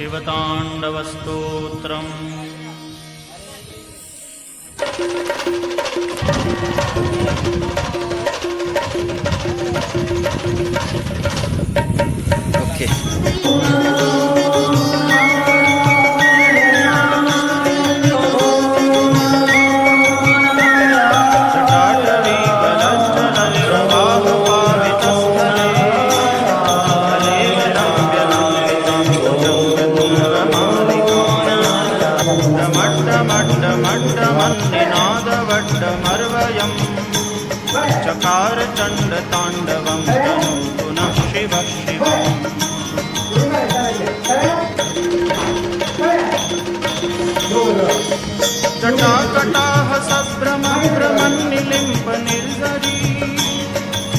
शिवताण्डवस्तोत्रम्। Okay कटाः सभ्रमब्रमन्निलिम्पनिल्लरी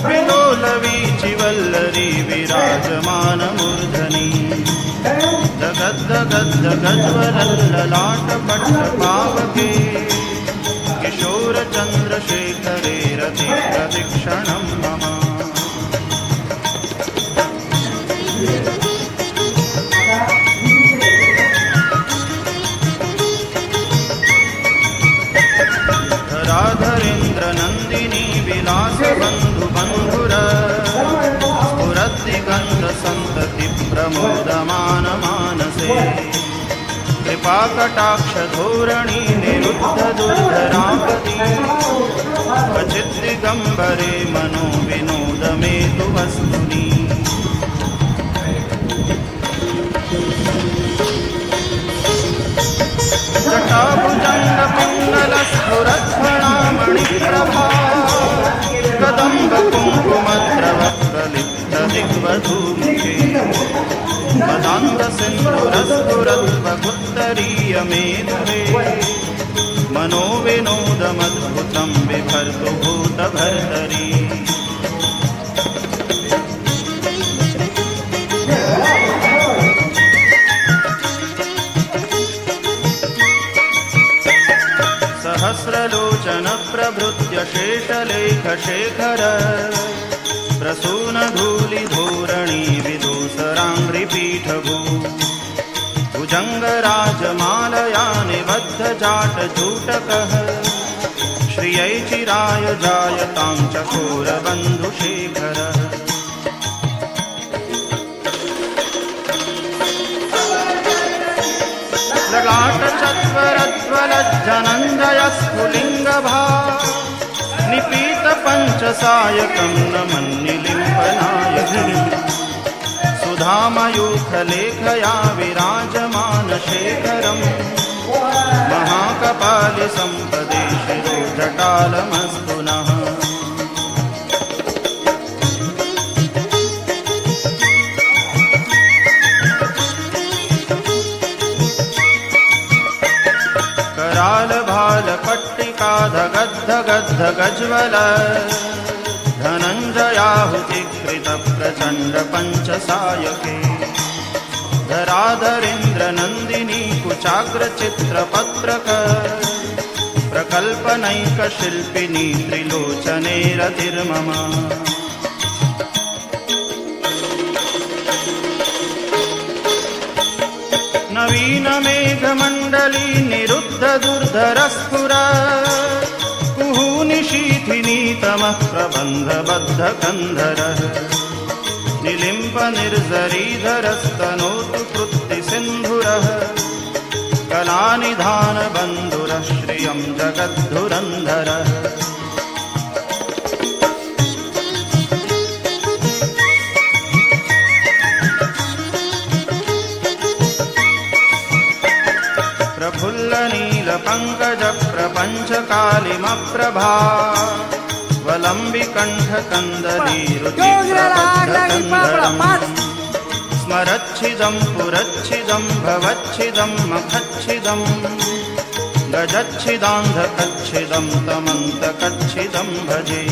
विदोलवी चिवल्लरी विराजमानमूर्धनी। जगद् किशोरचन्द्रशेखरे रतिप्रतिक्षणम् नमानसे कृपाकटाक्षधूरणी निरुद्धूरणा निबद्धजाटजूटकः श्रियै चिराय जायतां चकोरबन्धुशेखरः ललाटचत्वरज्वलज्जनञ्जयस्फुलिङ्गभा निपीतपञ्चसायकं नमन्निलिम्पनायकम् सुधामयूखलेखया विराजमानशेखरम् महाकपालिसम्पदे शिरो जटालमस्तु नः करालभालपट्टिका धगद्धगद्धगज्वल धनञ्जयाहुतिकृतप्रचण्डपञ्चसायके धराधरेन्द्रनन्दिनी कुचाग्रचित्रपत्रक प्रकल्पनैकशिल्पिनी त्रिलोचने रतिर्मम नवीनमेघमण्डली निरुद्धदुर्धरस्फुर कुहूनिशीथिनीतमः प्रबन्धबद्धकन्धरः निलिम्पनिर्झरीधरस्तनोतु कृत्तिसिन्धुरः कलानिधानबन्धुरः श्रियं जगद्धुरन्धरः। प्रफुल्लनीलपङ्कजप्रपञ्चकालिमप्रभा वलम्बिकण्ठकन्दलीरुचिप्रबद्धकन्दरम् स्मरच्छिदं पुरच्छिदं भवच्छिदं मखच्छिदं। गजच्छिदान्धकच्छिदं तमन्तकच्छिदं भजे।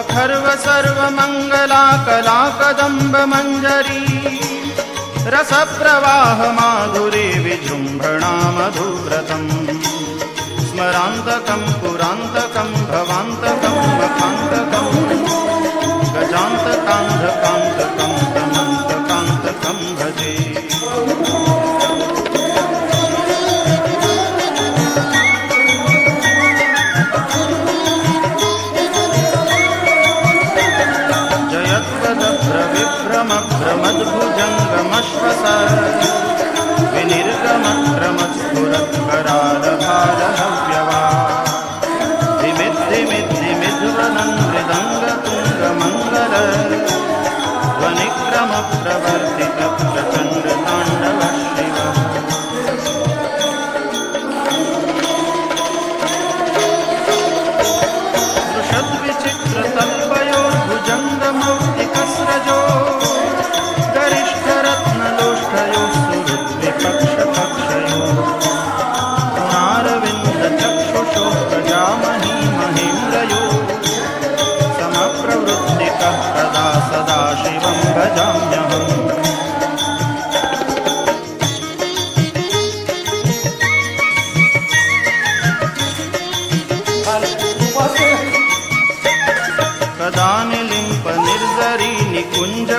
अखर्व सर्वमङ्गला कलाकदम्ब रसप्रवाहमाधुरे विजृम्भणा मधुव्रतम् स्मरान्तकं पुरान्तकं भवान्तकं वकान्तकम्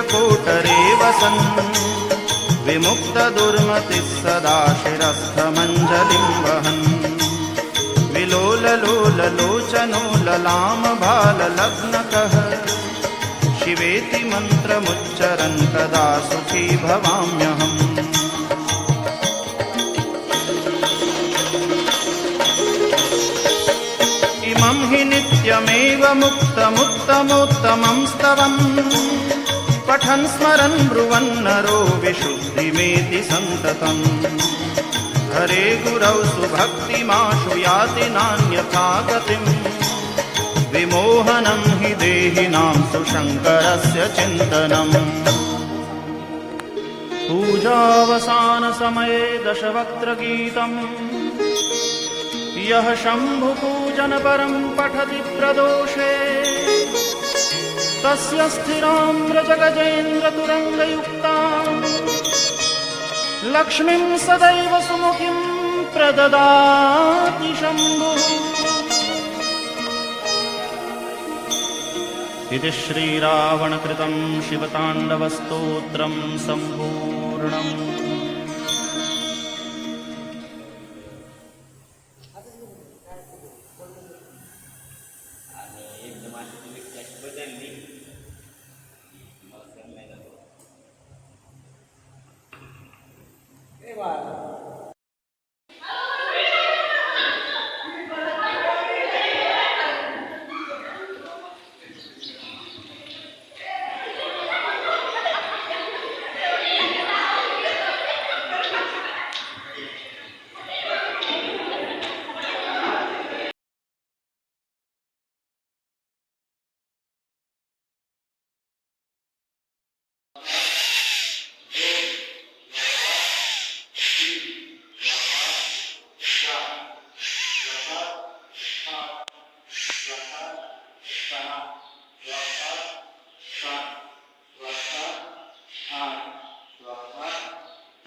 निकुञ्जकोटरे वसन् विमुक्तदुर्मतिः सदा शिरस्थमञ्जलिं वहन् विलोललोललोचनो ललामबाललग्नकः शिवेति मन्त्रमुच्चरन् कदा सुखी भवाम्यहम्। इमं हि नित्यमेव मुक्तमुत्तमोत्तमं स्तवम् पठन् स्मरन् ब्रुवन्नरो विशुद्धिमेति सन्ततम्। हरे गुरौ सुभक्तिमाशु याति नान्यथा गतिम्। विमोहनं हि देहिनां सुशङ्करस्य चिन्तनम्। पूजावसानसमये दशवक्त्रगीतम्। यः शम्भुपूजनपरं पठति प्रदोषे तस्य स्थिराम्रजगजेन्द्रतुरङ्गयुक्ताम् लक्ष्मीं सदैव सुमुखीं प्रददाति शम्भुः। इति श्रीरावणकृतं शिवताण्डवस्तोत्रं सम्पूर्णम्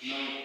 No.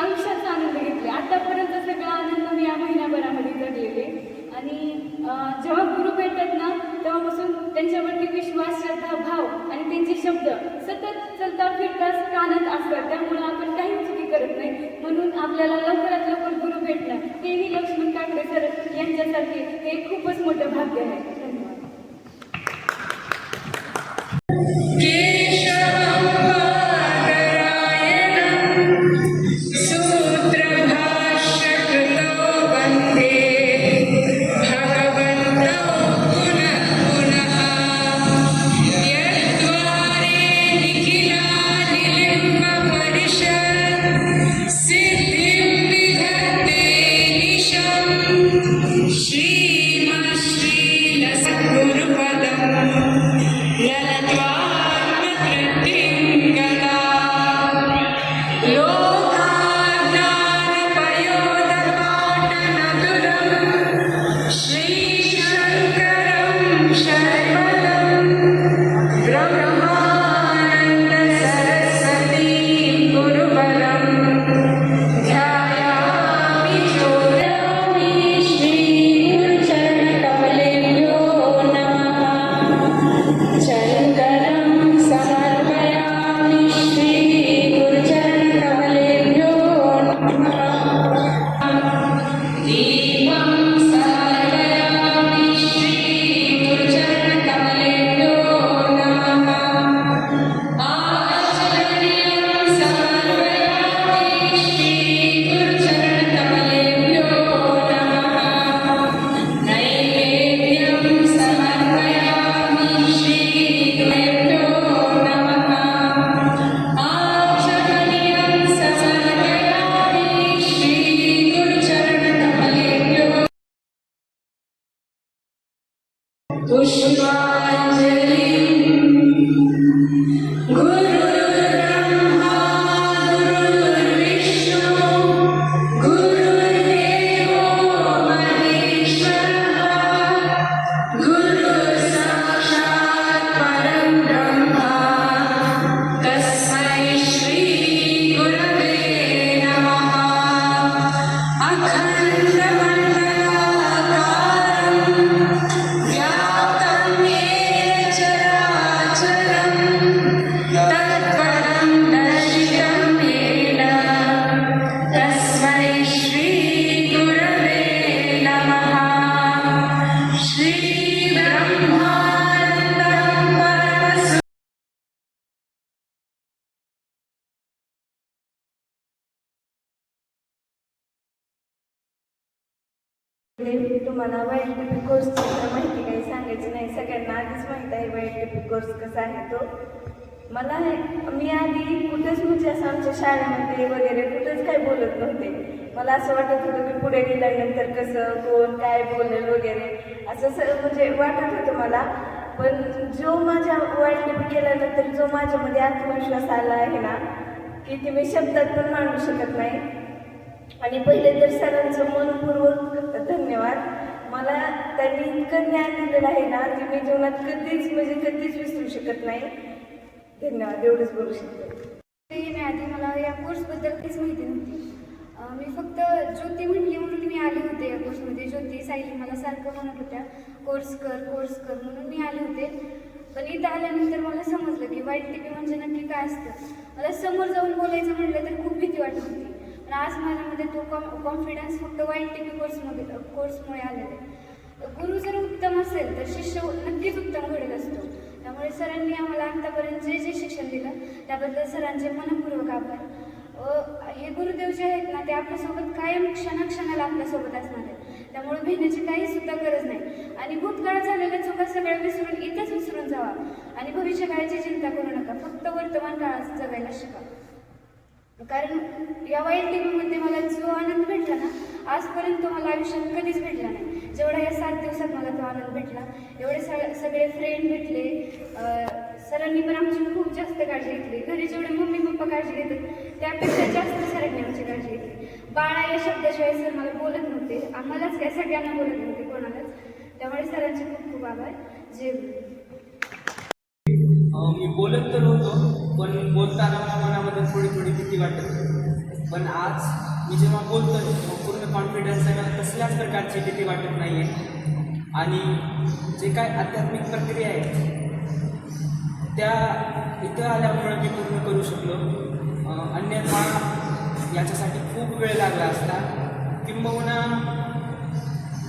आयुष्याचा आनंद घेतले. आतापर्यंत सगळा आनंद मी या महिन्याभरामध्ये जगलेले. आणि जेव्हा गुरु भेटतात ना तेव्हापासून त्यांच्यावरती विश्वास श्रद्धा भाव आणि त्यांचे शब्द सतत चलता फिरताच कानात असतात. त्यामुळे आपण काही चुकी करत नाही. म्हणून आपल्याला लवकरात लवकर गुरु भेटणं तेही लक्ष्मण काकडे सर यांच्यासाठी हे खूपच मोठं भाग्य आहे. तुम्हाला वाईट टिपी कोर्सची तर माहिती काही सांगायची नाही. सगळ्यांना आधीच माहीत आहे वाईट टिपी कोर्स कसा आहे तो. मला हे- मी आधी कुठेच म्हणजे असं आमच्या शाळेमध्ये वगैरे कुठेच काही बोलत नव्हते. मला असं वाटत होतं की पुढे गेल्यानंतर कसं कोण काय बोलेल वगैरे. असं स म्हणजे वाटत होतं मला. पण जो माझ्या वाईट टिपी केल्यानंतर जो माझ्यामध्ये आत्मविश्वास आला आहे ना की ते मी शब्दात पण मांडू शकत नाही. आणि पहिले तर सरांचं मनपूर्वक धन्यवाद. मला त्यांनी इतकं ज्ञान दिलेलं आहे ना की मी जीवनात कधीच म्हणजे कधीच विसरू शकत नाही. धन्यवाद एवढंच बोलू शकते. येण्याआधी मला या कोर्सबद्दल काहीच माहिती नव्हती. मी फक्त ज्योती म्हटली म्हणून मी आले होते या कोर्समध्ये ज्योती सायली मला सारखं म्हणत होत्या कोर्स कर कोर्स कर म्हणून मी आले होते. पण इथं आल्यानंतर मला समजलं की वाईट टीपी म्हणजे नक्की काय असतं. मला समोर जाऊन बोलायचं म्हटलं तर खूप भीती वाटत होती. पण आज माझ्यामध्ये तो कॉम कॉन्फिडन्स फक्त वाईट टी व्ही कोर्समध्ये कोर्समुळे आलेला आहे. गुरु जर उत्तम असेल तर शिष्य नक्कीच उत्तम घडत असतो. त्यामुळे सरांनी आम्हाला आत्तापर्यंत जे जे शिक्षण दिलं त्याबद्दल सरांचे मनपूर्वक आभार. व हे गुरुदेव जे आहेत ना ते आपल्यासोबत कायम क्षणाक्षणाला आपल्यासोबत असणार आहेत. त्यामुळे भिण्याची काही सुद्धा गरज नाही. आणि भूतकाळात झालेल्या चुका सगळ्या विसरून इथंच विसरून जावा. आणि भविष्यकाळाची चिंता करू नका. फक्त वर्तमान काळात जगायला शिका. कारण या वाईट टीव्हीमध्ये मला जो आनंद भेटला ना आजपर्यंत मला आयुष्यात कधीच भेटला नाही. जेवढा या सात दिवसात मला तो आनंद भेटला एवढे सगळे फ्रेंड भेटले सरांनी पण आमची खूप जास्त काळजी घेतली. घरी जेवढे मम्मी पप्पा काळजी घेतात त्यापेक्षा जास्त सरांनी आमची काळजी घेतली. बाळा या शब्दाशिवाय सर मला बोलत नव्हते. आम्हालाच काय सगळ्यांना बोलत नव्हते कोणालाच. त्यामुळे सरांचे खूप खूप आभार. जे मी बोलत तर होतो. पण बोलताना मला मनामध्ये थोडी थोडी भीती वाटत होती. पण आज मी जेव्हा बोलतो तेव्हा पूर्ण कॉन्फिडन्स आहे मला कसल्याच प्रकारची भीती वाटत नाही आहे आणि जे काय आध्यात्मिक प्रक्रिया आहेत त्या इथं आल्यामुळे मी पूर्ण करू शकलो. अन्यथा याच्यासाठी खूप वेळ लागला असता. किंबहुना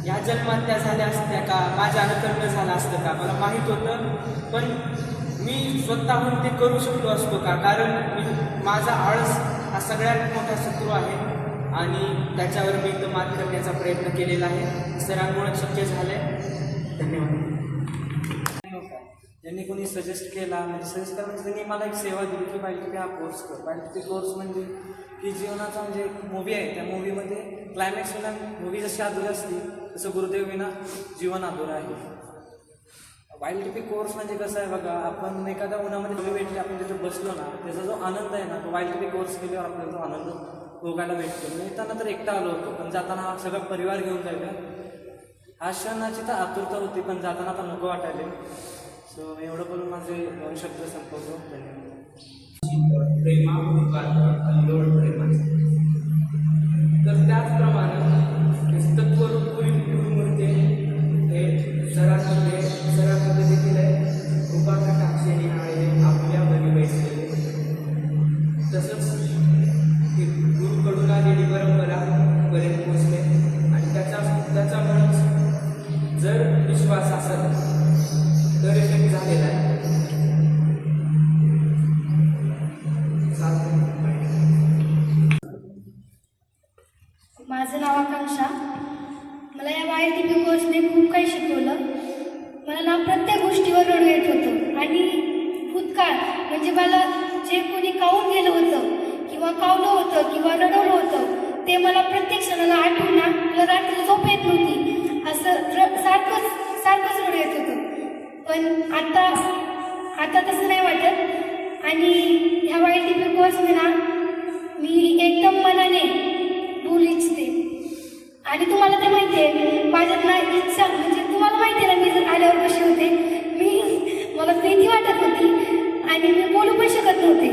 या जन्मात त्या झाल्या असत्या का? माझ्या अनुकरण झालं असतं का? मला माहीत होतं. पण मी स्वतःहून ते करू शकलो असतो का? कारण मी माझा आळस हा सगळ्यात मोठा शत्रू आहे आणि त्याच्यावर मी इथं मात करण्याचा प्रयत्न केलेला आहे. सरांमुळे शक्य झालं आहे धन्यवाद. ज्यांनी कोणी सजेस्ट केला म्हणजे सजेस्ट करा म्हणजे त्यांनी मला एक सेवा दिली की पाहिजे की हा कोर्स कर. पाहिजे ते कोर्स म्हणजे की जीवनाचा म्हणजे एक मूवी आहे. त्या मूवीमध्ये क्लायमॅक्स विना मूवी जशी अधुरी असते तसं गुरुदेव विना जीवन अधुरं आहे. वाईल्ड टिपी कोर्स म्हणजे कसं आहे बघा आपण एखाद्या उन्हामध्ये डोळे भेटले आपण तिथे बसलो ना त्याचा जो आनंद आहे ना तो वाईल्ड टिपी कोर्स केल्यावर आपल्याला तो आनंद भोगायला भेटतो. मी येताना तर एकटा आलो होतो पण जाताना हा सगळा परिवार घेऊन जायला. हा क्षणाची तर आतुरता होती पण जाताना पण नको वाटायले. सो एवढं बोलून माझे दोन शब्द संपवतो. धन्यवाद. प्रेमा अल्लोळ तर त्याचप्रमाणे ना प्रत्येक गोष्टीवर रडू येत होतं. आणि भूतकाळ म्हणजे मला जे कोणी कावून गेलं होतं किंवा कावलं होतं किंवा रडवलं होतं ते मला प्रत्येक क्षणाला आठवून ना मला रात्री झोप येत नव्हती. असं र सारखंच सारखंच रडू येत होतं. पण आता आता तसं नाही वाटत. आणि ह्या वाईट टी कोर्सने ना मी एकदम मनाने बोलू इच्छिते. आणि तुम्हाला ते माहिती आहे माझ्यात ना इच्छा म्हणजे तुम्हाला माहिती आहे ना मी जर आल्यावर कशी होते? मी मला भीती वाटत होती आणि मी बोलू पण शकत नव्हते.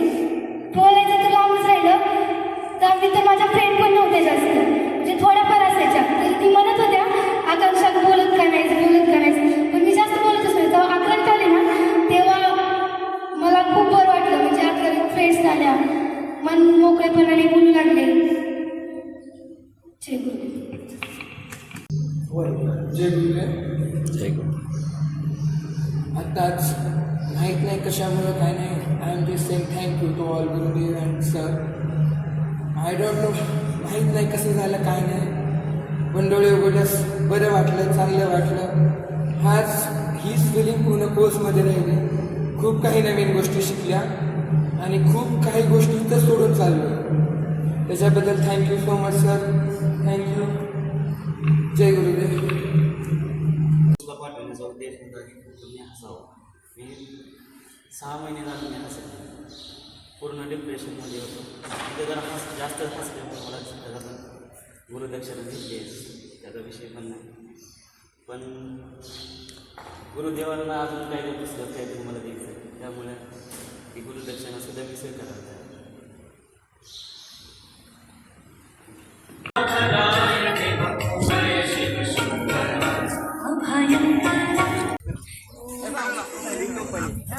बोलायचं तर लांबच राहिलं तर मी तर माझ्या फ्रेंड पण नव्हत्या जास्त. म्हणजे थोड्याफार असायच्या. तर ती म्हणत होत्या आकांक्षा बोलत का नाही बोलत का नाही पण मी जास्त बोलतच नाही. जेव्हा अकरावीत आले ना तेव्हा मला खूप बरं वाटलं. म्हणजे अकरावीत फ्रेंड्स झाल्या. मन मोकळेपणाने बोलू लागले. जय गुरुदेव. जय आत्ताच माहीत नाही कशामुळं काय नाही. I am just same thank you to all Gurudev and sir I don't know माहीत नाही कसं झालं काय नाही. पण डोळे उघडल्यास बरं वाटलं चांगलं वाटलं. हाच हीच फिलिंग पूर्ण कोर्समध्ये राहिली. खूप काही नवीन गोष्टी शिकल्या आणि खूप काही गोष्टी तर सोडून चाललो त्याच्याबद्दल thank you so much sir thank you जय गुरुदेव तुला पाठवण्याचा उद्देश होता की तुम्ही हसावं मी सहा महिने झाले मी हसत पूर्ण डिप्रेशनमध्ये होतो ते जरा हस जास्त हसल्यामुळे मला त्याचा गुरुदक्षिणा घेतली त्याचा विषय पण नाही पण गुरुदेवांना अजून काही पुस्तक काहीतरी मला द्यायचं त्यामुळे ती गुरुदक्षिणा सुद्धा मी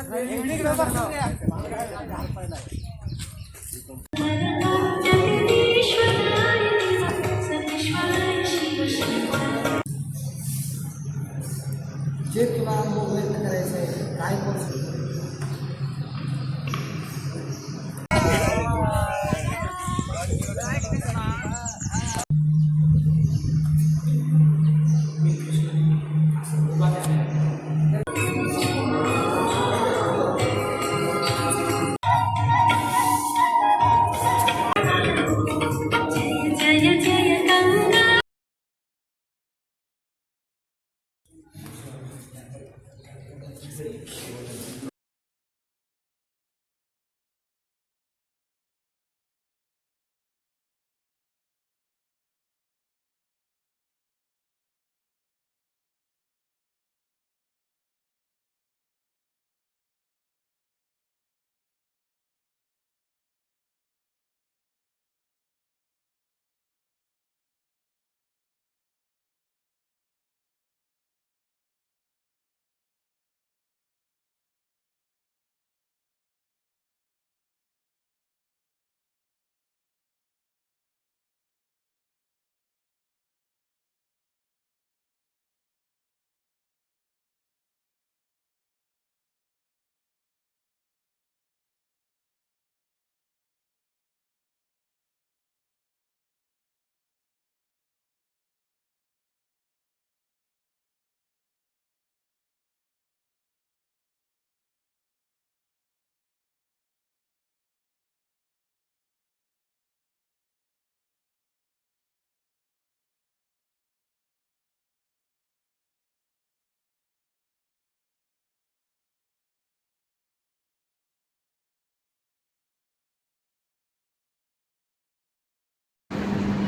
जे तुला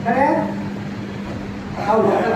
ખરે આવું